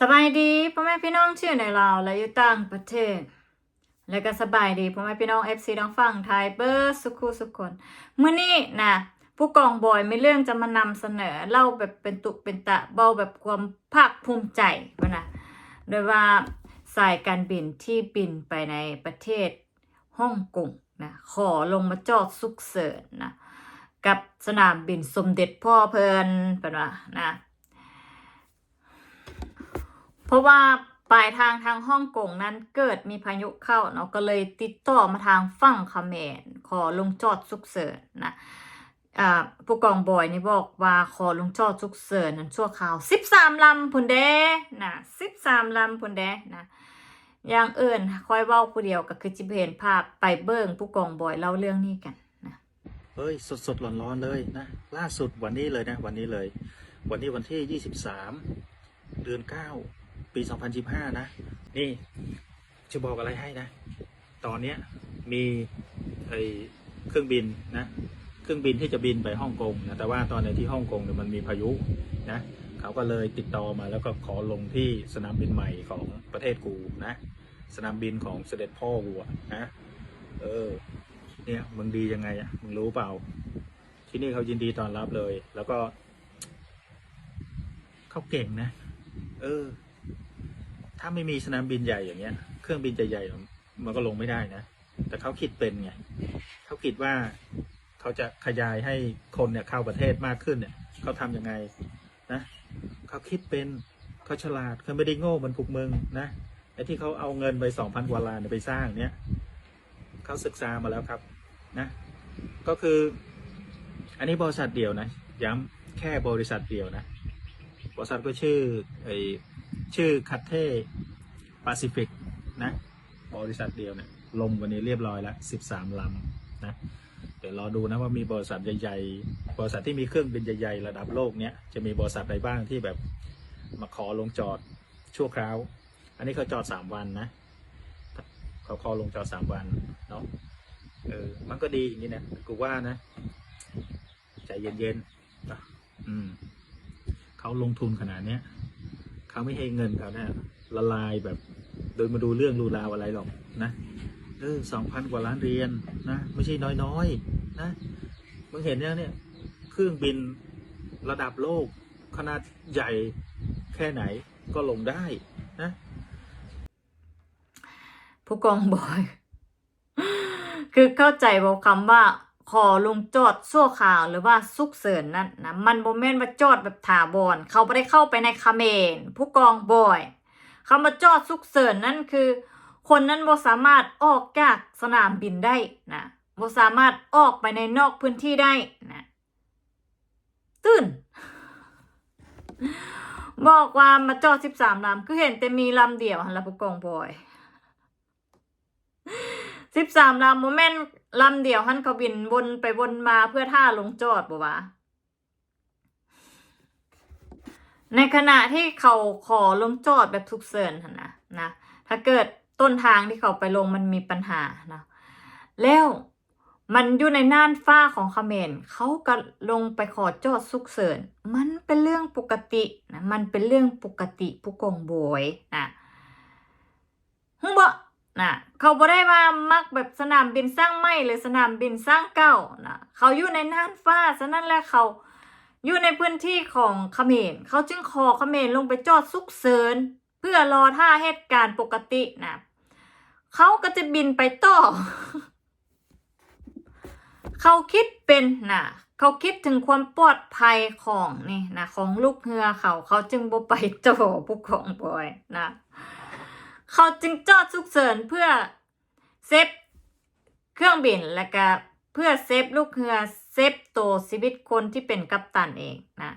สบายดีพ่อแม่พี่น้องชื่อในลาวและอยู่ต่างประเทศ และก็สบายดีพ่อแม่พี่น้อง FC ดังฝั่งไทยเบอร์สุขุสุขคนมื้อนี้นะผู้กองบอยมีเรื่องจะมานำเสนอเล่าแบบเป็นตุเป็นตะเบาแบบความภาคภูมิใจว่านะโดยว่าสายการบินที่บินไปในประเทศฮ่องกงนะขอลงมาจอดสุกเสริญนะกับสนามบินสมเด็จพ่อเพลินเป็นว่านะ ราะว่าปลายทางทางฮ่องกงนั้นเกิดมีพายุเข้าเนาะก็เลยติดต่อมาทางฝั่งเมรขอลงจอดสุกเสริญนะผู้กองบอยนี่บอกว่าขอลงจอดสุกเสริญนั้นชั่วคราว13ลำพุนเดนะ13ลำพุนเดนะอย่างอื่นค่อยเว้าผู้เดียวก็คือจิเห็นภาพไปเบิ่งผู้กองบอยเล่าเรื่องนี้กันนะเฮ้ยสดสดร้อนร้อนเลยนะล่าสุดวันนี้เลยนะวันนี้เลย วันนี้วันที่23เดือน9 ปี 2025นะ นี่จะบอกอะไรให้นะ ตอนเนี้ยมีไอเครื่องบินนะ เครื่องบินที่จะบินไปฮ่องกงนะ แต่ว่าตอนในที่ฮ่องกงเนี่ยมันมีพายุนะ เขาก็เลยติดต่อมาแล้วก็ขอลงที่สนามบินใหม่ของประเทศกูนะ สนามบินของเสด็จพ่อวัวนะ เออ เนี่ยมึงดียังไงอะ มึงรู้เปล่า ที่นี่เขายินดีต้อนรับเลย แล้วก็ เขาเก่งนะ เออ ถ้าไม่มีสนามบินใหญ่อย่างเงี้ย เครื่องบินใหญ่ๆมันก็ลงไม่ได้นะ แต่เขาคิดเป็นไงเขาคิดว่าเขาจะขยายให้คนเนี่ยเข้าประเทศมากขึ้นเนี่ยเขาทำยังไงนะเขาคิดเป็นเขาฉลาดเขาไม่ได้โง่เหมือนพวกมึงนะไอ้ที่เขาเอาเงินไปสองพันกว่าล้านไปสร้างเนี่ยเขาศึกษามาแล้วครับนะ ก็คือ อันนี้บริษัทเดียวนะ ย้ำแค่บริษัทเดียวนะบริษัทก็ชื่อไอ ชื่อคัตเท่แปซิฟิกนะบริษัทเดียวเนี่ยลงวันนี้เรียบร้อยแล้วสิบสามลำนะ เดี๋ยวรอดูนะว่ามีบริษัทใหญ่ๆ บริษัทที่มีเครื่องบินใหญ่ๆ ระดับโลกเนี้ยจะมีบริษัทใดบ้างที่แบบมาขอลงจอดชั่วคราว อันนี้เขาจอดสามวันนะเขาขอลงจอดสามวันเนาะ เออ มันก็ดีอย่างนี้นะ กูว่านะ ใจเย็นๆนะอืมเขาลงทุนขนาดเนี้ย เขาไม่ให้เงินเขาเนี่ยละลายแบบ โดยมาดูเรื่องรูราวอะไรหรอกนะเออสองพันกว่าล้านเรียนนะไม่ใช่น้อยๆนะมึงเห็นยังเนี่ย เครื่องบินระดับโลก ขนาดใหญ่แค่ไหนก็ลงได้นะผู้กองบอย คือเข้าใจบอกคำว่า ขอลงจอดชั่วข่าวหรือว่าสุกเสริญนั่นนะมันโมเมนต์ว่าจอดแบบถาวรเขาไม่ได้เข้าไปในคาเมนผู้กองบอยคำว่าจอดสุกเสริญนั่นคือ คนนั้นบ่สามารถออกจากสนามบินได้นะบ่สามารถออกไปในนอกพื้นที่ได้นะตื่นบอกว่ามาจอดสิบสามลำคือเห็นแต่มีลำเดียวหันละผู้กองบอย สิบสามลำโมเมนต์ลำเดียวหันเขาบินวนไปวนมาเพื่อท่าลงจอดบ่วะในขณะที่เขาขอลงจอดแบบทุกเสินนนะนะถ้าเกิดต้นทางที่เขาไปลงมันมีปัญหานะแล้วมันอยู่ในน่านฟ้าของเขมรเขาก็ลงไปขอจอดสุกเสริญมันเป็นเรื่องปกตินะมันเป็นเรื่องปกติผู้กองโบยนะฮึบ่ นะเขาบ่ได้ว่ามักแบบสนามบินสร้างใหม่หรือสนามบินสร้างเก่านะเขาอยู่ในน่านฟ้าฉะนั้นแหละเขาอยู่ในพื้นที่ของเขมรเขาจึงขอเขมรลงไปจอดสุกเสริญเพื่อรอท่าเหตุการณ์ปกตินะเขาก็จะบินไปต่อ เขาคิดเป็นนะเขาคิดถึงความปลอดภัยของนี่นะของลูกเรือเขาเขาจึงบ่ไปจ่อผู้ของบอยนะ เขาจึงจอดฉุกเฉินเพื่อเซฟเครื่องบินและก็เพื่อเซฟลูกเรือเซฟตัวชีวิตคนที่เป็นกัปตันเองนะ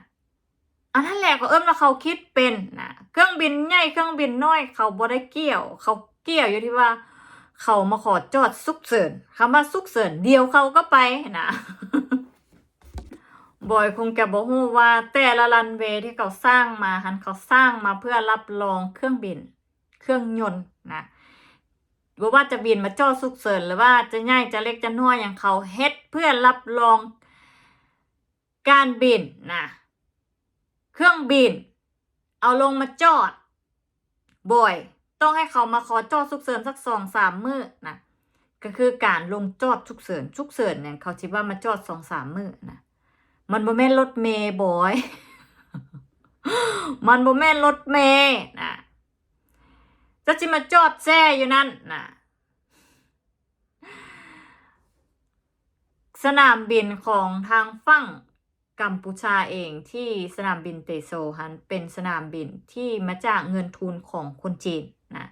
อันนั้นแหละเขาเอิ้มว่าเขาคิดเป็นนะเครื่องบินใหญ่เครื่องบินน้อยเขาบ่ได้เกี่ยว เขาเกี่ยวอยู่ที่ว่า เขามาขอจอดสุกเสริญคำว่าสุกเสริญเดียวเขาก็ไปนะบอยคงแกบอกว่าแต่ละรันเวย์ที่เขาสร้างมาหันเขาสร้างมาเพื่อรับรองเครื่องบิน เครื่องยนต์นะว่าว่าจะบินมาจอดสุกเสริญหรือว่าจะใหญ่จะเล็กจะน้อยอย่างเขาเฮ็ดเพื่อรับรองการบินนะเครื่องบิน เอาลงมาจอด บ่อย ต้องให้เขามาขอจอดฉุกเฉินสักสองสามมื้อนะก็คือการลงจอดฉุกเฉินฉุกเฉินเนี่ยเขาคิดว่ามาจอดสองสามมื้อนะมันบ่แม่นรถเมย์บอย มันบ่แม่นรถเมย์นะ จะจิมาจอดแซ่อยู่นั่นนะสนามบินของทางฝั่งกัมพูชาเองที่สนามบินเตโซฮันเป็นสนามบินที่มาจากเงินทุนของคนจีนนะ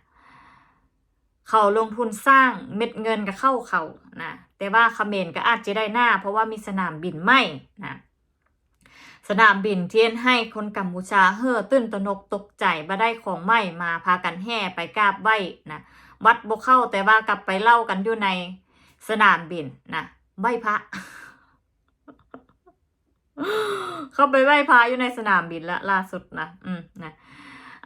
เขาลงทุนสร้างเม็ดเงินก็เข้าเขานะแต่ว่าเขมรก็อาจจะได้หน้า เพราะว่ามีสนามบินไม่นะ สนามบินเทียนให้คนกัมพูชาเฮ่อตื่นตระหนกตกใจบ่ได้ของใหม่มาพากันแห่ไปกราบไหว้นะวัดบ่เข้าแต่ว่ากลับไปเล่ากันอยู่ในสนามบินนะไหว้พระ เข้าไปไหว้พระอยู่ในสนามบินละล่าสุดนะอืมนะ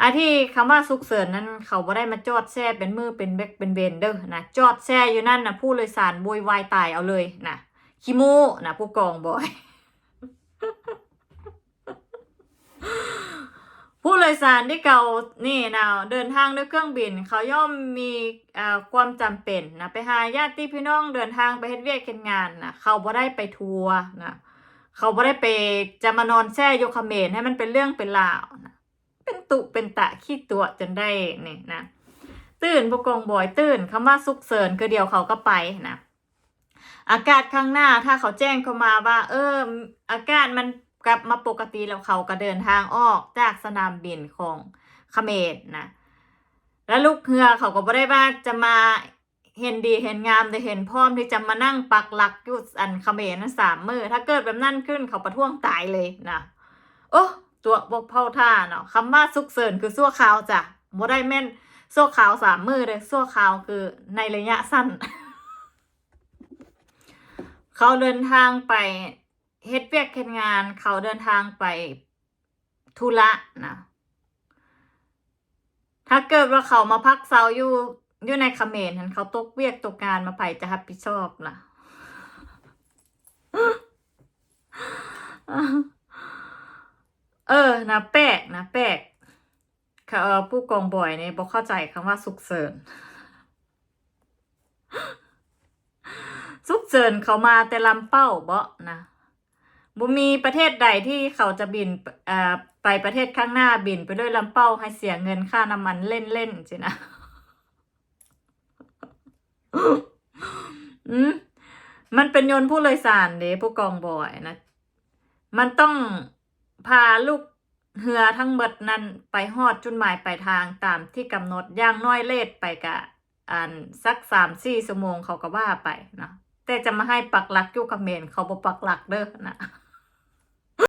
อาที่คำว่าสุกเสริญนั้นเขาบ่ได้มาจอดแช่เป็นมือเป็นเบกเป็นเบนเด้อนะจอดแช่อยู่นั่นนะผู้โดยสารโวยวายตายเอาเลยนะขี้โมนะผู้กองบอย ผู้ โดยสารที่เก่านี่นะเดินทางด้วยเครื่องบิน เขาย่อมมีความจำเป็นนะไปหาญาติพี่น้องเดินทางไปเฮ็ดเวียกเฮ็ดงานนะเขาบ่ได้ไปทัวร์นะเขาบ่ได้ไปจะมานอนแช่โยคเมรให้มันเป็นเรื่องเป็นราวนะเป็นตุเป็นตะขี้ตัวจนได้นี่นะตื่นผู้กองบอยตื่นคำว่าสุกเสริญคือเดียวเขาก็ไปนะอากาศข้างหน้าถ้าเขาแจ้งเข้ามาว่า เอออากาศมัน กลับมาปกติแล้วเขาก็เดินทางออกจากสนามบินของเขมรนะแล้วลูกเรือเขาก็บ่ได้ว่าจะมาเห็นดีเห็นงามแต่เห็นพร้อมที่จะมานั่งปักหลักอยู่อันเขมรนั้นสามมือถ้าเกิดแบบนั้นขึ้นเขาประท้วงตายเลยนะโอ้ตัวบกเผาท่าเนาะคำว่าสุกเสริญคือสั่วขาวจ้ะบ่ได้แม่นสั่วขาวสามมือเลยสั่วขาวคือในระยะสั้น เขาเดินทางไป เฮ็ดเวียกเฮ็ดงานเขาเดินทางไปธุระนะถ้าเกิดว่าเขามาพักเซาอยู่อยู่ในเขมรหันเขาตกเวียกตกงานมาไผจะรับผิดชอบนะเออนะแปลกนะแปลกค่ะผู้กองบอยเนี่ยบอกเข้าใจคำว่าสุกเสริญสุกเสริญเขามาแต่ลำเป้าเบ่นะ บ่มีประเทศใดที่เขาจะบินไปประเทศข้างหน้าบินไปด้วยลำเป้าให้เสียเงินค่าน้ำมันเล่นๆสินะอืมมันเป็นยนต์ผู้โดยสารเด้ผู้กองบอยนะ มันต้องพาลูกเรือทั้งเบิดนั้นไปฮอดจุดหมายปลายทางตามที่กำหนดอย่างน้อยเลทไปกะอันสักสามสี่ชั่วโมงเขาก็ว่าไปนะแต่จะมาให้ปักหลักอยู่กับเมรเขาบ่ปักหลักเด้อนะ